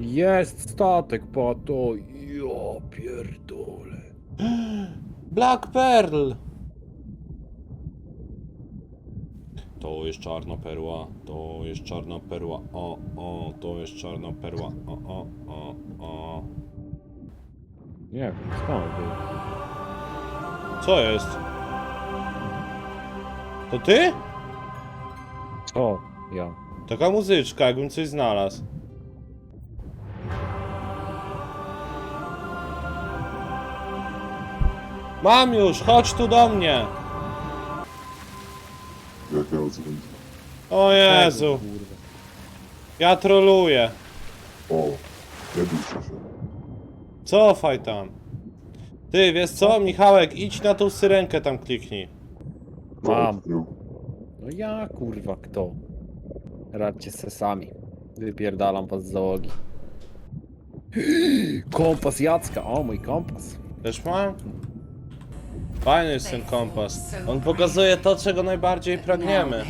Jest statek, pato. Ja pierdolę. Black Pearl! To jest czarna perła, to jest czarna perła, o, o, to jest czarna perła, o, o, o, o. Nie wiem, skąd był? Co jest? To ty? Co? Ja. Taka muzyczka, jakbym coś znalazł. Mam już, chodź tu do mnie! Jak ja odzwonię. O Jezu, Kurwa. ja troluję. O, nie bójcie się. Cofaj tam. Ty, wiesz co, Michałek, idź na tą syrenkę tam kliknij. Mam. Odkrył. No ja kurwa kto? Radźcie se sami. Wypierdalam was z załogi. Kompas Jacka, o mój kompas. Też mam? Fajny jest ten kompas. On pokazuje to, czego najbardziej pragniemy.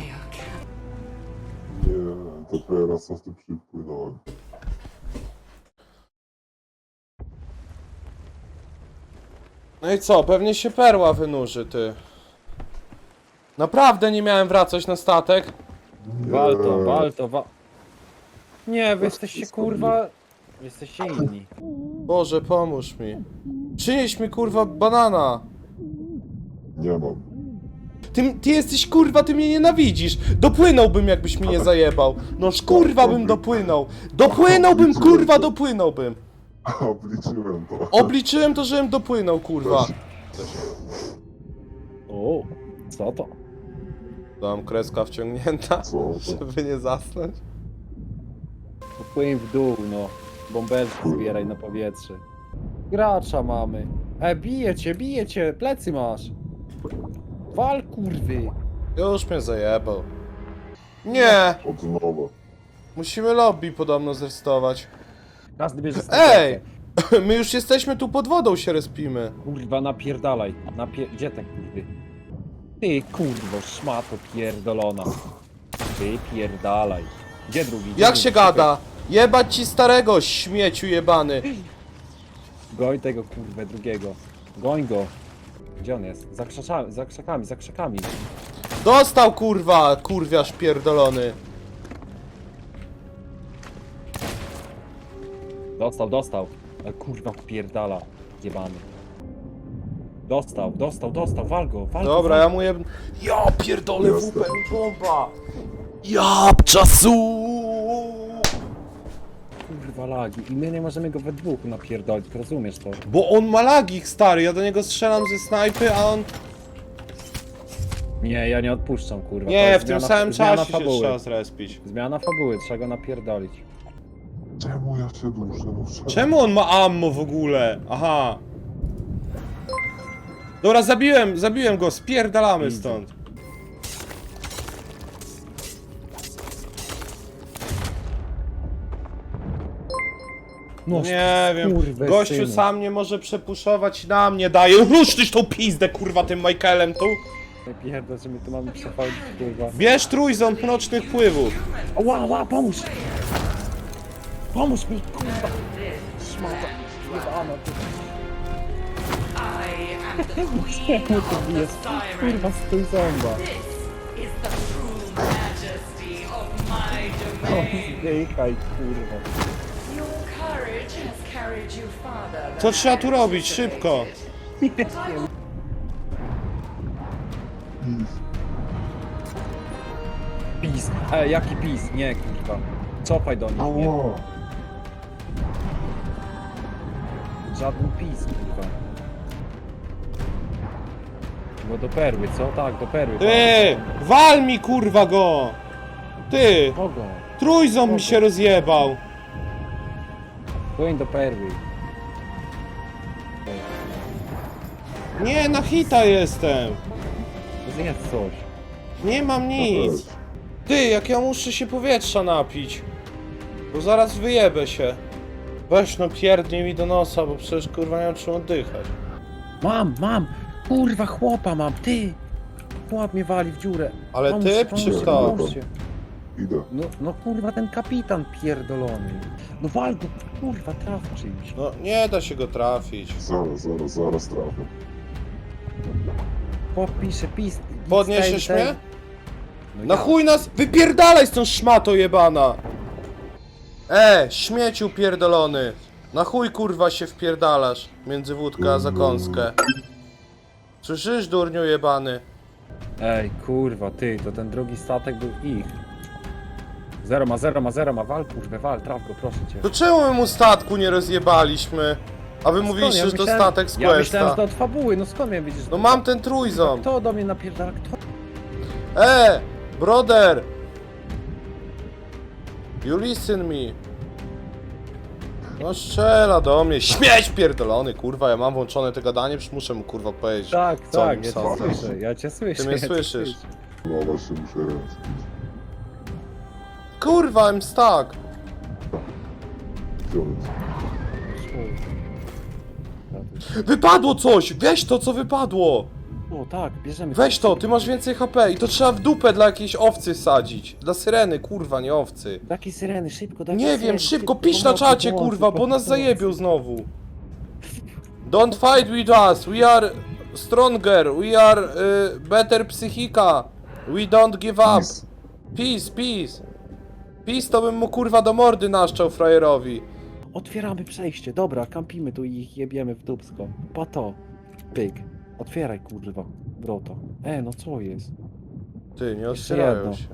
Nie, to teraz na tym przypłynąłem. No i co, pewnie się perła wynurzy, ty. Naprawdę nie miałem wracać na statek? Walto, Nie. walto, wa... Nie, wy jesteście kurwa... Wy jesteście inni. Boże, pomóż mi. Przynieś mi kurwa banana. Nie mam. Ty, ty jesteś kurwa, ty mnie nienawidzisz. Dopłynąłbym jakbyś mnie nie zajebał. Noż kurwa bym dopłynął. Dopłynąłbym kurwa, dopłynąłbym. Obliczyłem to. Obliczyłem to, żebym dopłynął kurwa. O, co to? Tam kreska wciągnięta, Co żeby nie zasnąć. Popłyń w dół, no. Bąbelki zbieraj na powietrze. Gracza mamy. E, bije cię, bije cię, plecy masz. Wal kurwy. Już mnie zajebał. Nie! Od nowa. Musimy lobby podobno zrestować. Każdy bierze Ej! My już jesteśmy tu pod wodą się respimy. Kurwa, napierdalaj. Napier... Gdzie ten kurwy? Ty kurwo, szmato pierdolona. Ty pierdalaj. Gdzie drugi? Gdzie Jak drugi? się gada? Jebać ci starego, śmieciu jebany. Goń tego kurwę drugiego. Goń go. Gdzie on jest? Za krzakami, za krzakami, za krzakami. Dostał kurwa, kurwiarz pierdolony. Dostał, dostał. E, kurwa, pierdala. Jebany. Dostał, dostał, dostał, wal go, wal go, Dobra, wal ja mu jeb... Ja pierdolę. WP bomba. Ja czasu. Kurwa lagi. I my nie możemy go we dwóch napierdolić, rozumiesz to? Bo on ma lagik stary, ja do niego strzelam ze snajpy, a on... Nie, ja nie odpuszczam, kurwa. To Nie, jest w tym zmiana- samym zmiana czasie się fabuły. trzeba zrespić. Zmiana fabuły, trzeba go napierdolić. Czemu ja się duszę? No czemu? Czemu on ma ammo w ogóle? Aha. Dobra, zabiłem, zabiłem go, spierdalamy stąd. No, Nie wiem, skurwysynu. gościu sam nie może przepuszować na mnie daje. Rusz tyś tą pizdę, kurwa, tym Michaelem tu. Nie pierdol, że my tu mamy przechodzić, kurwa. Bierz trójząb mrocznych pływów. Ła, ła, pomóż! Pomóż mi, kurwa! Szmata, jebana, Czemu ty of bijesz? Kurwa, stój my O, zdychaj, kurwa. Co trzeba tu robić? Szybko. Pis. E, jaki pis? Nie, kurwa. Cofaj do nich, nie. Żaden pis, kurwa. Bo do perły, co? Tak, do perły. Ty, wal mi kurwa go. Ty, Kogo? trójząb mi się rozjebał. Płyń do perły. Nie, na hita jestem. Zjedz coś. Nie mam nic. Ty, jak ja muszę się powietrza napić. Bo zaraz wyjebę się. Weź no pierdnie mi do nosa, bo przecież kurwa nie mam czym oddychać. Mam, mam! Kurwa, chłopa mam, ty! Chłop mnie wali w dziurę. Ale Pomóż, typ czy kto? pomóżcie. Idę. No, no kurwa, ten kapitan pierdolony. No wal go, kurwa, traf czymś. No nie da się go trafić. Zaraz, zaraz, zaraz trafię. Popiszę, pis. Podniesiesz mnie? No Na ja. chuj nas... Wypierdalaj z tą szmato jebana! E, śmieciu pierdolony! Na chuj kurwa się wpierdalasz między wódkę a zakąskę. Słyszysz durniu jebany? Ej, kurwa, ty, to ten drugi statek był ich. Zero ma, zero ma, zero ma, wal, kurwa, wal, traf go, proszę cię. To czemu my mu statku nie rozjebaliśmy? A wy mówiliście, że to statek z Ja myślałem, Questa. że to od fabuły, no skąd miałem wiedzieć, że No to- mam ten trójząb. Kto do mnie napierdala, kto? E, brother! You listen me. No strzela do mnie. Śmieć pierdolony, kurwa, ja mam włączone te gadanie, przecież muszę mu kurwa powiedzieć. Tak, Co tak, ja cię sądzę? słyszę, ja cię słyszę. Ty mnie ja cię słyszysz. słyszę. No właśnie muszę ręce. Kurwa, I'm stuck. Wypadło coś! Weź to, co wypadło! O tak, bierzemy. Weź to, ty masz więcej HP i to trzeba w dupę dla jakiejś owcy sadzić. Dla syreny, kurwa, nie owcy. Takie syreny, szybko, daj Nie wiem, szybko, pisz na czacie, kurwa, bo nas zajebią znowu. Don't fight with us, we are stronger, we are y, better psychika. We don't give up. Peace. Peace, Peace to bym mu kurwa do mordy naszczał frajerowi. Otwieramy przejście, dobra, kampimy tu i ich jebiemy w dupsko. Pa to. Pyk. Otwieraj, kurwa, wrota. E, no co jest? Ty, nie jedno. się.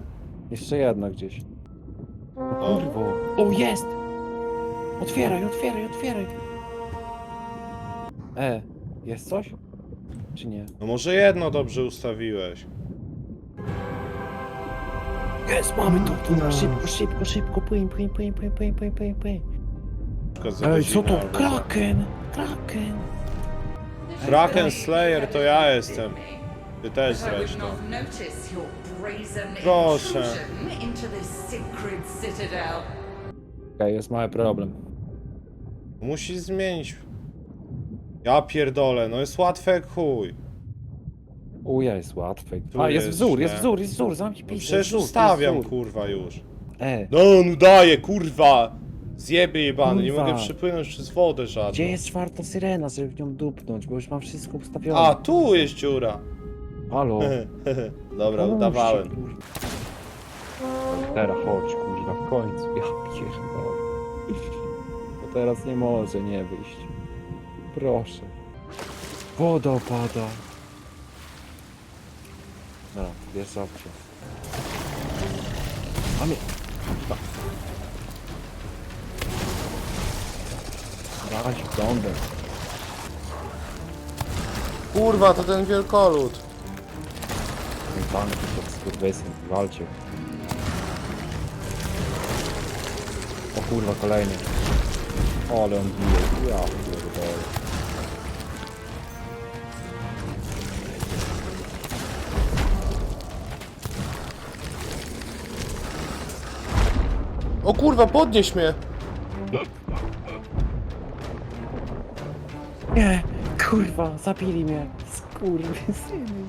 Jeszcze jedna gdzieś. O. Kurwo. O, jest! Otwieraj, otwieraj, otwieraj. E, jest coś? Czy nie? No może jedno dobrze ustawiłeś. Jest, mamy to, dobra, szybko, szybko, szybko, płyń, płyń, płyń, płyń, płyń, płyń, płyń, płyń. Tylko za Ej, co to? godzinę albo- Kraken! Kraken! Kraken Slayer to ja jestem. Ty też zresztą. Proszę. citadel. Okej, jest mały problem. Musi zmienić. Ja pierdolę, no jest łatwe jak chuj. Uja, jest łatwy. Tu A, jest jest wzór, jest wzór, jest wzór, zamknij No pizdę, przecież jest wzór, ustawiam jest wzór. kurwa już. E, No on udaje kurwa. Zjeby jebany, nie Kurwa. mogę przepłynąć przez wodę żadną. gdzie jest czwarta syrena, żeby w nią dupnąć, bo już mam wszystko ustawione. A, tu jest dziura. Halo. Dobra, Pomóżcie, udawałem. kurwa. Teraz chodź, kurwa, w końcu. Ja pierdolę. Bo teraz nie może nie wyjść. Proszę. Woda opada. No, wiesz zawsze. Mamy. Radź prądem. Kurwa, to ten wielkolud. Ten tank to skurwysyn, walcie. O kurwa, kolejny. Ale on bije. Ja pierdolę. O kurwa, podnieś mnie. Nie, kurwa, zabili mnie. Skurwysyny.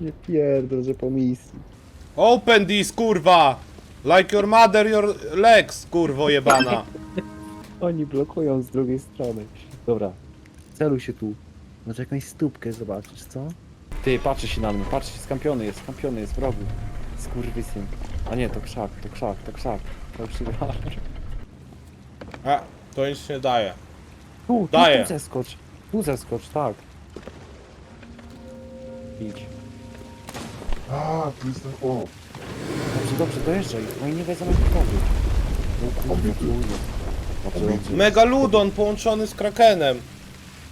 Nie pierdol, że po misji. Open this kurwa. Like your mother, your legs, kurwo jebana. Oni blokują z drugiej strony. Dobra, celuj się tu. Może jakąś stópkę zobaczysz, co? Ty, patrzy się na mnie, patrzy się, skampiony jest, skampiony jest w rogu. Skurwysyn. A nie, to krzak, to krzak, to krzak. To już chyba... A, to nic nie daje. Tu, tu, Daję. tu zeskocz. Tu zeskocz, tak. Idź. A, tu jest ten o. Dobrze, dobrze, dojeżdżaj. No i nie wiedzą jak powiedzieć. O kurde, kurde. Dobrze, dobrze. Megaludon połączony z Krakenem.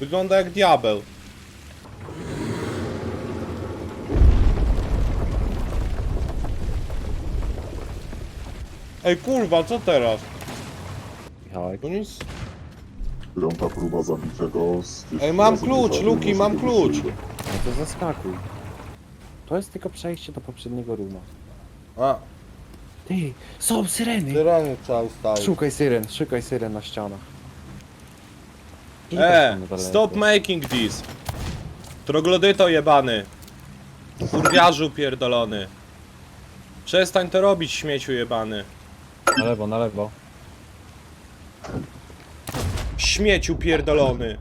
Wygląda jak diabeł. Ej kurwa, co teraz? Michałek. Tu nic. Piąta próba zabicia go z Ej, mam klucz, Luki, mam klucz. No to zaskakuj. To jest tylko przejście do poprzedniego ruma. A, Ty, są syreny! tyrany trzeba ustawić. Szukaj syren, szukaj syren na ścianach. Ile E, daleko? stop making this. Troglodyto jebany. Kurwiarzu pierdolony. Przestań to robić, śmieciu jebany. Na lewo, na lewo. Śmieciu pierdolony.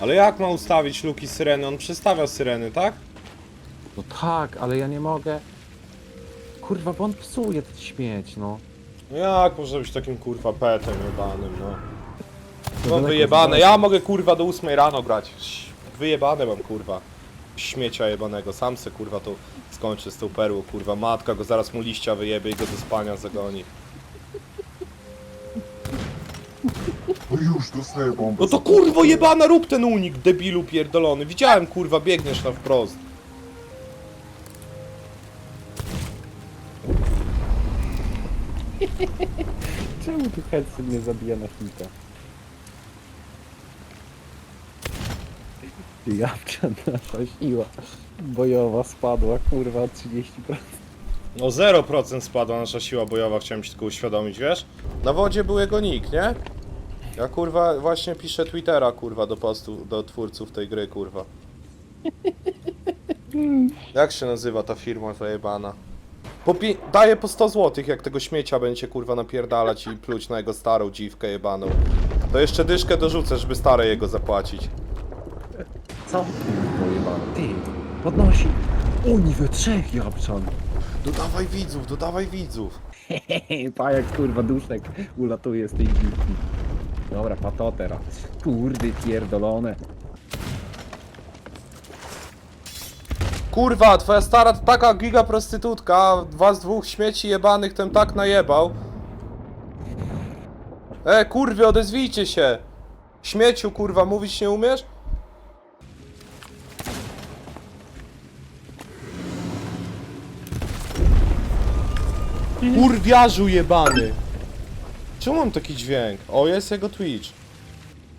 Ale jak ma ustawić luki syreny? On przestawia syreny, tak? No tak, ale ja nie mogę. Kurwa, bo on psuje ten śmieć, no. No jak może być takim kurwa petem jebanym, no. Mam daleko wyjebane, ja mogę kurwa do 8 rano grać. Wyjebane mam kurwa. Śmiecia jebanego, sam se kurwa to skończę z tą perłą, kurwa. Matka go zaraz mu liścia wyjebie i go do spania zagoni. No już, dostaję bombę. No to kurwo jebana, rób ten unik, debilu pierdolony. Widziałem kurwa, biegniesz na wprost. Czemu tu Hudson nie zabija na hita? Jabłka nasza siła bojowa spadła, kurwa, o 30%. No 0% spadła nasza siła bojowa, chciałem ci tylko uświadomić, wiesz? Na wodzie był jego nick, nie? Ja kurwa właśnie piszę Twittera kurwa do postu, do twórców tej gry kurwa. Jak się nazywa ta firma zajebana? Po pi- daję po 100 zł, jak tego śmiecia będzie kurwa napierdalać i pluć na jego starą dziwkę jebaną. To jeszcze dyszkę dorzucę, żeby stare jego zapłacić. Co? Pojebane. Ty, podnosi. Oni we trzech, Jabłczan. Dodawaj widzów, dodawaj widzów. Pajak, kurwa, duszek ulatuje z tej dziwki. Dobra, pato teraz. Kurdy pierdolone. Kurwa, twoja stara to taka giga prostytutka, a was dwóch śmieci jebanych ten tak najebał. E, kurwie, odezwijcie się! Śmieciu, kurwa, mówić nie umiesz? Kurwiarzu jebany! Czemu mam taki dźwięk? O, jest jego Twitch.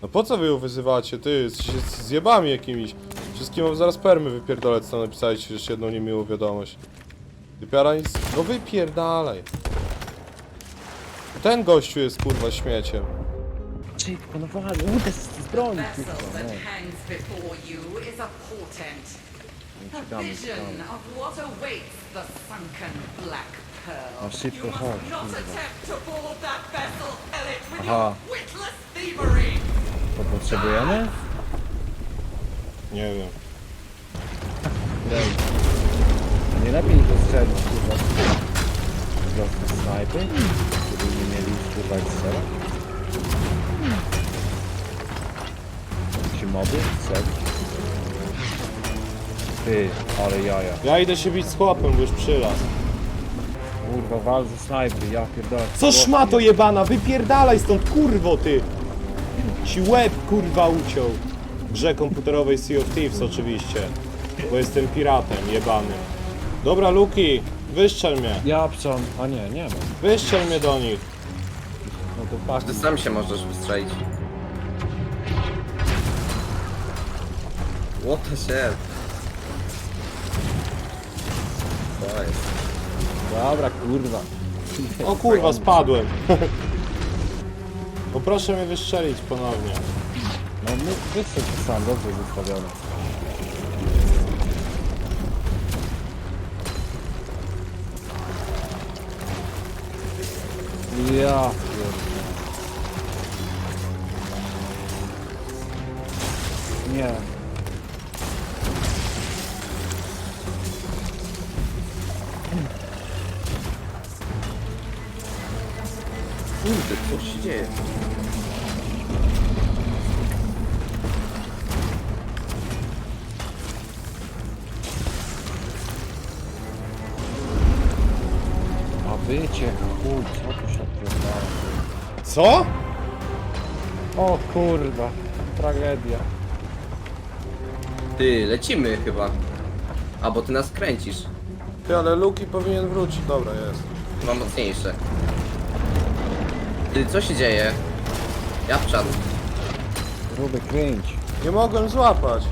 No po co wy ją wyzywacie? Ty, jesteście z zjebami jakimiś. Wszystkim wam zaraz permy wypierdolać, co napisaliście jeszcze jedną niemiłą wiadomość. Wypiara nic... No wypierdalaj. Ten gościu jest kurwa śmieciem. Szybko, no wali, uderz z broni, vessel kurwa, that no. hangs before you is a portent. A Czekamy, vision czekamy. of what awaits the sunken black No szybko chodź, not kurwa. attempt to board that vessel, Elliot, with Aha. your witless thievery. To potrzebujemy? Nie wiem. A nie lepiej to strzelić, kurwa. Po prostu snajpy? Żeby nie mieli kurwa strzela? Czy moby? Strzelić? Ty, ale jaja. Ja idę się bić z chłopem, bo już przylazł. Kurwa, wal ze snajpy, ja pierdolę. Co szmato jebana, wypierdalaj stąd, kurwo ty! Ci łeb kurwa uciął. W grze komputerowej Sea of Thieves oczywiście. Bo jestem piratem jebanym. Dobra Luki, wyszczel mnie. Japczan, a nie, nie ma. Wyszczel mnie do nich. No to patrz. Ty sam się możesz wystrzelić. What the shit? To jest. Dobra, kurwa. O kurwa, spadłem. Poproszę mnie wystrzelić ponownie. No my, wyszedł to sam, dobrze zostawione. Ja pierdolę. Nie. Kurde, co się dzieje? A wycie, chuj, co tu się odpierdala? Co? O kurwa, tragedia. Ty, lecimy chyba. A, bo ty nas kręcisz. Ty, ale Luki powinien wrócić. Dobra, jest. Chyba mocniejsze. Ty, co się dzieje? Japczan. Gruby kręć. Nie mogłem złapać.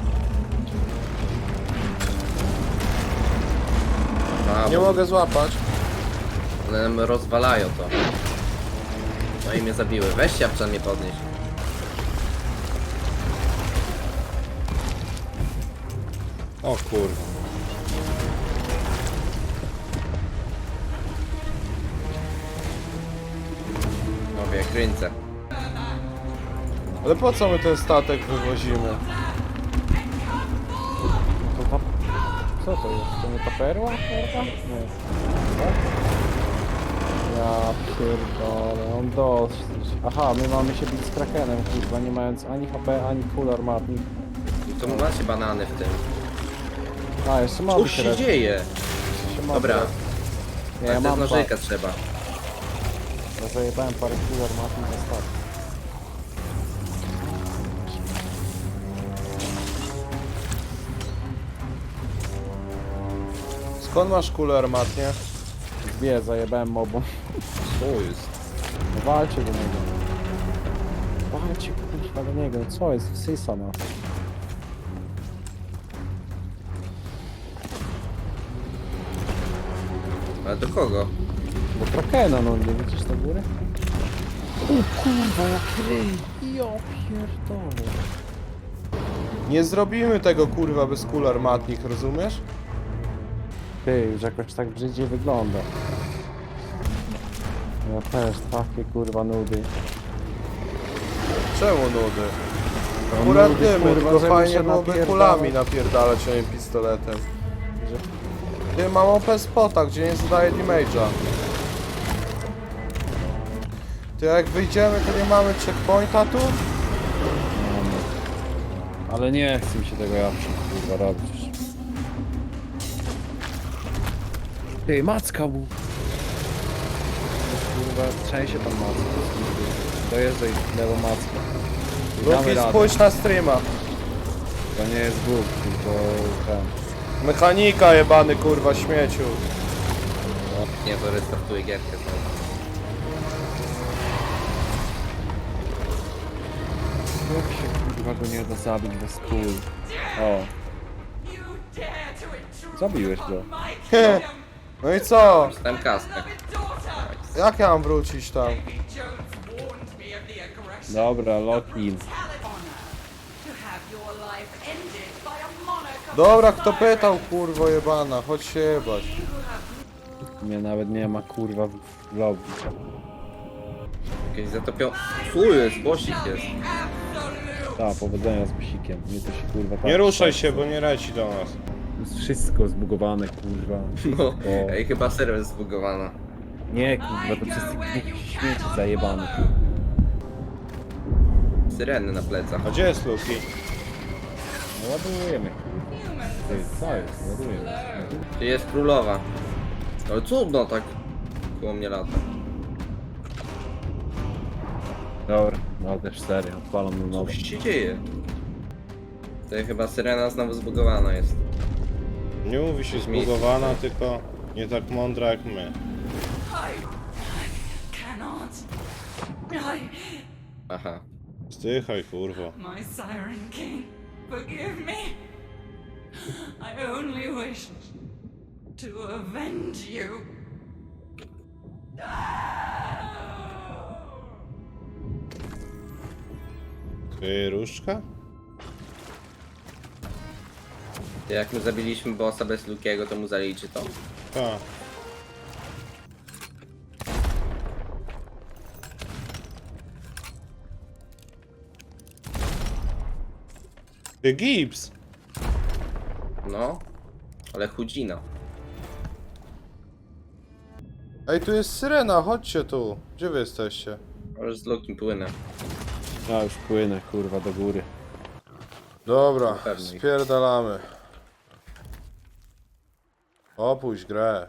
A, Nie bo mogę złapać. one nam rozwalają to. No i mnie zabiły. Weź Japczan mnie podnieś. O kurwa. Skrzynce. Ale po co my ten statek wywozimy? Co to jest? To nie ta perła? Perła? Nie. Tak? Ja pierdolę, on dość. Aha, my mamy się bić z Krakenem, kurwa, nie mając ani HP, ani full armatnik. I to macie banany w tym. A, jeszcze mamy Cóż się dzieje? Jeszcze mamy Dobra, teraz. Nie, tak ja też mam nożyka trzeba. Ja zajebałem parę full armatnik na start. Skąd masz kulę armatnie? Dwie zajebałem mobą. Co jest? No walcie do niego. Walcie kurwa do niego, no co jest? Wsysa no. Ale do kogo? Do Krakena no, nie widzisz na górę? O kurwa, jak ryj! Ja pierdolę. Nie zrobimy tego kurwa bez kul armatnik, rozumiesz? Ty, już jakoś tak brzydzie wygląda. Ja też, takie kurwa nudy. Czemu nudy? No Akurat nudy, dymy, kurwa, tylko że fajnie muszę byłoby kulami napierdalać, a nie pistoletem. Ty, mam OP spota, gdzie nie zadaje damage'a. Ty, jak wyjdziemy, to nie mamy checkpointa tu? Ale nie chce mi się tego jawki kurwa robić. Ty, macka mu! Kurwa, trzęsie tam macka. Dojeżdżaj lewo macka. I damy Luki, radę. spójrz na streama. To nie jest Bóg, tylko ten. Mechanika jebany, kurwa, śmieciu. Nie, to restartuję gierkę znowu. Jak się kurwa go nie da zabić bez kul. O, zabiłeś go. kingdom! No i co? Kaskę. Daughter! Jak ja mam wrócić tam? Dobra, Loki. Honor to have your life ended by a monarch of Dobra, kto pytał, kurwo jebana, chodź się jebać. Mnie nawet nie ma kurwa w w lobby. Jakieś zatopią... Tu jest, bosik jest. Ta, powodzenia z busikiem. Mnie to się kurwa tak... Nie ruszaj się, bo nie leci do nas. Jest wszystko zbugowane kurwa. No, O. ej, chyba serwer jest zbugowana. Nie kurwa, to wszyscy jakieś śmieci zajebane. Syreny na plecach. A gdzie jest Luki? No ładujemy kurwa. Ty, co jest? Ładujemy. Gdzie jest królowa? Ale cudno tak koło mnie lata. Dobra, no też serio, odpalam na Co nowo. się dzieje? To chyba syrena znowu zbugowana jest. Nie mówi się zbugowana, tylko nie tak mądra jak my. I cannot. I, Aha. Zdychaj, kurwo. my Siren King, forgive me. I only wish to avenge you. Różdżka? Jak my zabiliśmy bossa bez Lukiego, to mu zaliczy to? Tak. Ty, Gibbs! No. Ale chudzina. Ej, tu jest syrena, chodźcie tu. Gdzie wy jesteście? Może z Lukim płynę. Ja już płynę kurwa do góry. Dobra, spierdalamy. Opuść grę.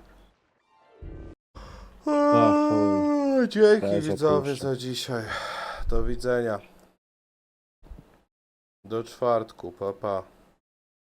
chuj. Eee, Dzięki Też widzowie opuszczę. za dzisiaj. Do widzenia. Do czwartku, pa pa.